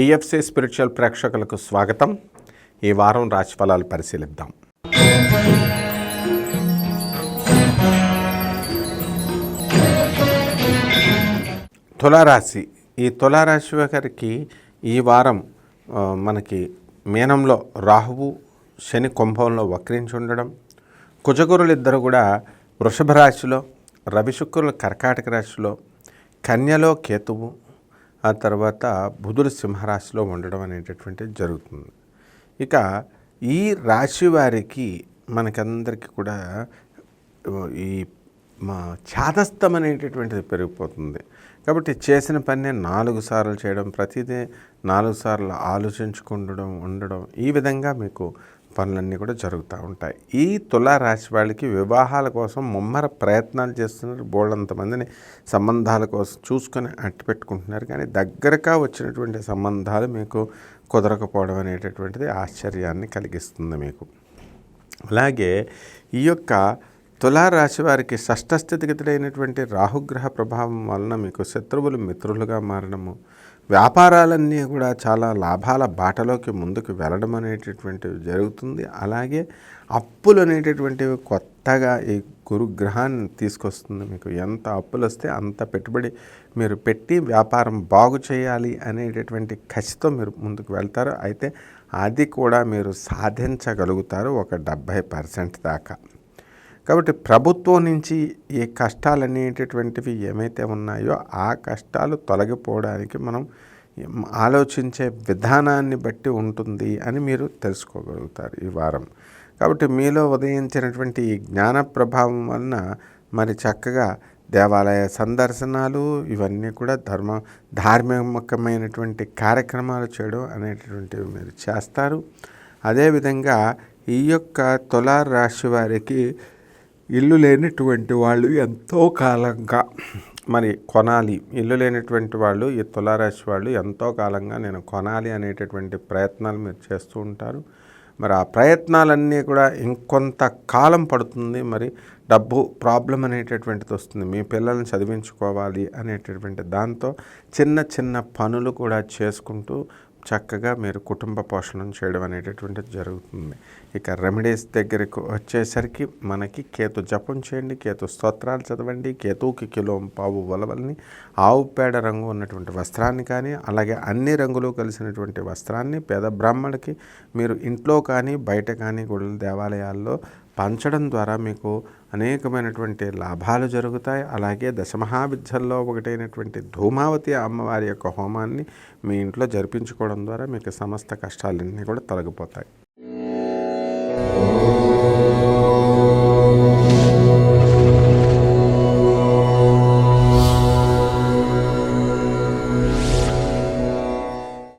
TFC spiritual ప్రేక్షకులకు స్వాగతం. ఈ వారం రాశిఫలాలు పరిశీలిద్దాం. తులారాశి. ఈ తులారాశి వారికి ఈ వారం మనకి మీనంలో రాహువు శని కుంభంలో వక్రించి ఉండడం కుజగురులు ఇద్దరు కూడా వృషభ రాశిలో రవిశుక్రులు కర్కాటక రాశిలో కన్యలో కేతువు ఆ తర్వాత బుధుడు సింహరాశిలో ఉండడం అనేటటువంటిది జరుగుతుంది. ఇక ఈ రాశి వారికి మనకందరికీ కూడా ఈ మా చాదస్తం అనేటటువంటిది పెరిగిపోతుంది. కాబట్టి చేసిన పనినే నాలుగు సార్లు చేయడం ప్రతిదీ నాలుగు సార్లు ఆలోచించుకుండడం ఉండడం ఈ విధంగా మీకు పనులన్నీ కూడా జరుగుతూ ఉంటాయి. ఈ తులారాశి వాళ్ళకి వివాహాల కోసం ముమ్మర ప్రయత్నాలు చేస్తున్నారు. బోళ్ళంతమందిని సంబంధాల కోసం చూసుకొని అట్టి పెట్టుకుంటున్నారు. కానీ దగ్గరగా వచ్చినటువంటి సంబంధాలు మీకు కుదరకపోవడం అనేటటువంటిది ఆశ్చర్యాన్ని కలిగిస్తుంది మీకు. అలాగే ఈ యొక్క తులారాశి వారికి షష్ఠస్థితిగతుడైనటువంటి రాహుగ్రహ ప్రభావం వలన మీకు శత్రువులు మిత్రులుగా మారడము వ్యాపారాలన్నీ కూడా చాలా లాభాల బాటలోకి ముందుకు వెళ్ళడం అనేటటువంటివి జరుగుతుంది. అలాగే అప్పులు అనేటటువంటివి కొత్తగా ఈ గురుగ్రహాన్ని తీసుకొస్తుంది. మీకు ఎంత అప్పులు వస్తే అంత పెట్టుబడి మీరు పెట్టి వ్యాపారం బాగు చేయాలి అనేటటువంటి ఖచ్చితం మీరు ముందుకు వెళ్తారు. అయితే అది కూడా మీరు సాధించగలుగుతారు ఒక డెబ్భై పర్సెంట్ దాకా. కాబట్టి ప్రభుత్వం నుంచి ఈ కష్టాలు అనేటటువంటివి ఏమైతే ఉన్నాయో ఆ కష్టాలు తొలగిపోవడానికి మనం ఆలోచించే విధానాన్ని బట్టి ఉంటుంది అని మీరు తెలుసుకోగలుగుతారు ఈ వారం. కాబట్టి మీలో ఉదయించినటువంటి ఈ జ్ఞాన ప్రభావం వలన మరి చక్కగా దేవాలయ సందర్శనాలు ఇవన్నీ కూడా ధర్మ ధార్మికమైనటువంటి కార్యక్రమాలు చేయడం అనేటటువంటివి మీరు చేస్తారు. అదేవిధంగా ఈ యొక్క తులార్ రాశి వారికి ఇల్లు లేనటువంటి వాళ్ళు ఎంతో కాలంగా మరి కొనాలి. ఇల్లు లేనటువంటి వాళ్ళు ఈ తులారాశి వాళ్ళు ఎంతో కాలంగా నేను కొనాలి అనేటటువంటి ప్రయత్నాలు మీరు చేస్తూ ఉంటారు. మరి ఆ ప్రయత్నాలన్నీ కూడా ఇంకొంత కాలం పడుతుంది. మరి డబ్బు ప్రాబ్లం అనేటటువంటిది వస్తుంది. మీ పిల్లల్ని చదివించుకోవాలి అనేటటువంటి దాంతో చిన్న చిన్న పనులు కూడా చేసుకుంటూ చక్కగా మీరు కుటుంబ పోషణం చేయడం అనేటటువంటిది జరుగుతుంది. ఇక రెమెడీస్ దగ్గరకు వచ్చేసరికి మనకి కేతు జపం చేయండి కేతు స్తోత్రాలు చదవండి కేతువుకి కిలో పావు వలవల్ని ఆవు పేడ రంగు ఉన్నటువంటి వస్త్రాన్ని కానీ అలాగే అన్ని రంగులు కలిసినటువంటి వస్త్రాన్ని పేద బ్రాహ్మణులకి మీరు ఇంట్లో కానీ బయట కానీ గుడి దేవాలయాల్లో పంచడం ద్వారా మీకు అనేకమైనటువంటి లాభాలు జరుగుతాయి. అలాగే దశమహావిద్యల్లో ఒకటైనటువంటి ధూమావతి అమ్మవారి యొక్క హోమాన్ని మీ ఇంట్లో జరిపించుకోవడం ద్వారా మీకు సమస్త కష్టాలన్నీ కూడా తొలగిపోతాయి.